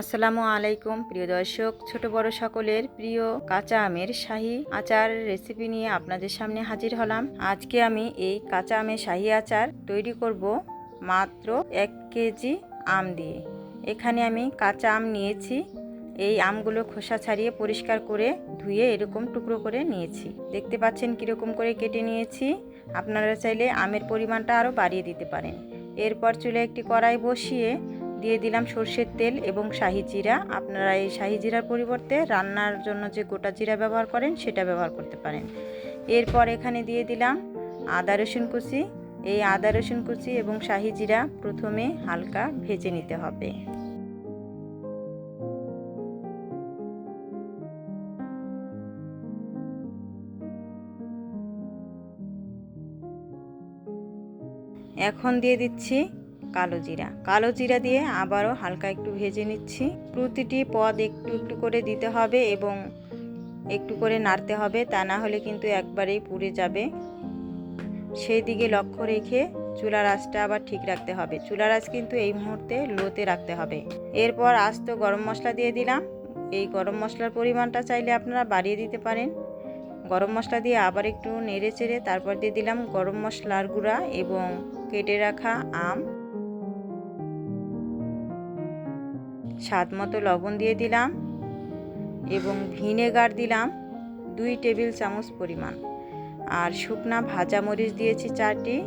আসসালামু আলাইকুম, প্রিয় দর্শক, ছোট বড় সকলের প্রিয় কাঁচা আমের শাহি আচার রেসিপি নিয়ে আপনাদের সামনে হাজির হলাম। আজকে আমি এই কাঁচা আমের শাহি আচার তৈরি করব মাত্র এক কেজি আম দিয়ে। এখানে আমি কাঁচা আম নিয়েছি। এই আমগুলো খোসা ছাড়িয়ে পরিষ্কার করে ধুয়ে এরকম টুকরো করে নিয়েছি। দেখতে পাচ্ছেন কীরকম করে কেটে নিয়েছি। আপনারা চাইলে আমের পরিমাণটা আরও বাড়িয়ে দিতে পারেন। এরপর চুলে একটি কড়াই বসিয়ে দিয়ে দিলাম সর্ষের তেল এবং শাহি জিরা। আপনারা এই শাহি জিরার পরিবর্তে রান্নার জন্য যে গোটা জিরা ব্যবহার করেন, সেটা ব্যবহার করতে পারেন। এরপর এখানে দিয়ে দিলাম আদা, রসুন কুচি। এই আদা, রসুন কুচি এবং শাহি জিরা প্রথমে হালকা ভেজে নিতে হবে। এখন দিয়ে দিচ্ছি কালো জিরা। কালো জিরা দিয়ে আবারও হালকা একটু ভেজে নিচ্ছি। প্রতিটি পদ একটু একটু করে দিতে হবে এবং একটু করে নাড়তে হবে, তা না হলে কিন্তু একবারেই পুড়ে যাবে। সেই দিকে লক্ষ্য রেখে চুলার আঁচটা আবার ঠিক রাখতে হবে। চুলার আঁচ কিন্তু এই মুহূর্তে লোতে রাখতে হবে। এরপর আস্ত গরম মশলা দিয়ে দিলাম। এই গরম মশলার পরিমাণটা চাইলে আপনারা বাড়িয়ে দিতে পারেন। গরম মশলা দিয়ে আবার একটু নেড়ে চেড়ে তারপর দিয়ে দিলাম গরম মশলার গুঁড়া এবং কেটে রাখা আম। স্বাদ মতো লবণ দিয়ে দিলাম এবং ভিনেগার দিলাম দুই টেবিল চামচ পরিমাণ। আর শুকনা ভাজা মরিচ দিয়েছি চারটি।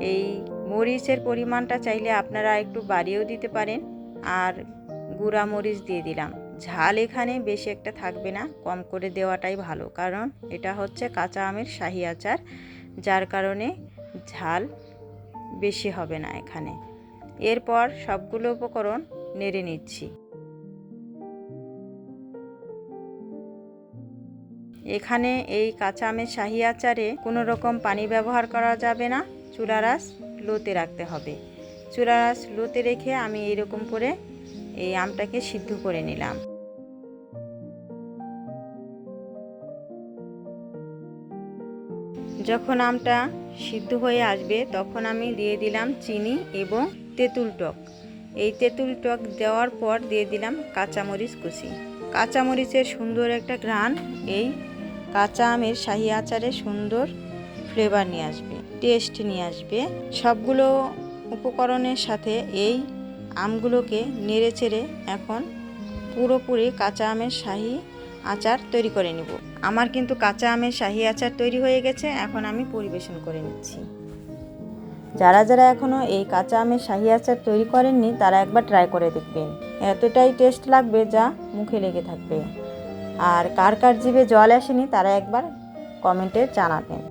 এই মরিচের পরিমাণটা চাইলে আপনারা একটু বাড়িয়েও দিতে পারেন। আর গুঁড়া মরিচ দিয়ে দিলাম। ঝাল এখানে বেশি একটা থাকবে না, কম করে দেওয়াটাই ভালো। কারণ এটা হচ্ছে কাঁচা আমের শাহি আচার, যার কারণে ঝাল বেশি হবে না এখানে। এরপর সবগুলো উপকরণ নেড়ে নিচ্ছি। এখানে এই কাঁচা আমের শাহি আচারে কোনো রকম পানি ব্যবহার করা যাবে না। চুলারাস লোতে রাখতে হবে। চুলারাস লোতে রেখে আমি এরকম করে এই আমটাকে সিদ্ধ করে নিলাম। যখন আমটা সিদ্ধ হয়ে আসবে, তখন আমি দিয়ে দিলাম চিনি এবং তেঁতুল টক। এই তেঁতুল টক দেওয়ার পর দিয়ে দিলাম কাঁচামরিচ কুচি। কাঁচামরিচের সুন্দর একটা ঘ্রাণ, এই কাঁচা আমের শাহি আচারে সুন্দর ফ্লেভার নিয়ে আসবে টেস্ট নিয়ে আসবে। সবগুলো উপকরণের সাথে এই আমগুলোকে নেড়ে চেড়ে এখন পুরোপুরি কাঁচা আমের শাহি আচার তৈরি করে নিব। আমার কিন্তু কাঁচা আমের শাহি আচার তৈরি হয়ে গেছে, এখন আমি পরিবেশন করে নিচ্ছি। যারা যারা এখনও এই কাঁচা আমের শাহি আচার তৈরি করেননি, তারা একবার ট্রাই করে দেখবেন। এতটাই টেস্ট লাগবে যা মুখে লেগে থাকবে। আর কার কার জিভে জল আসেনি, তারা একবার কমেন্টে জানাবেন।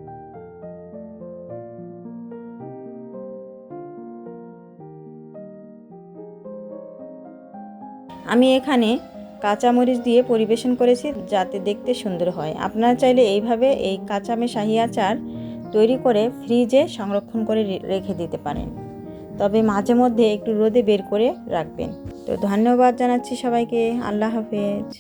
আমি এখানে কাঁচামরিচ দিয়ে পরিবেশন করেছি যাতে দেখতে সুন্দর হয়। আপনারা চাইলে এইভাবে এই কাঁচামে শাহি আচার তৈরি করে ফ্রিজে সংরক্ষণ করে রেখে দিতে পারেন। তবে মাঝে মধ্যে একটু রোদে বের করে রাখবেন। তো ধন্যবাদ জানাচ্ছি সবাইকে। আল্লাহ হাফেজ।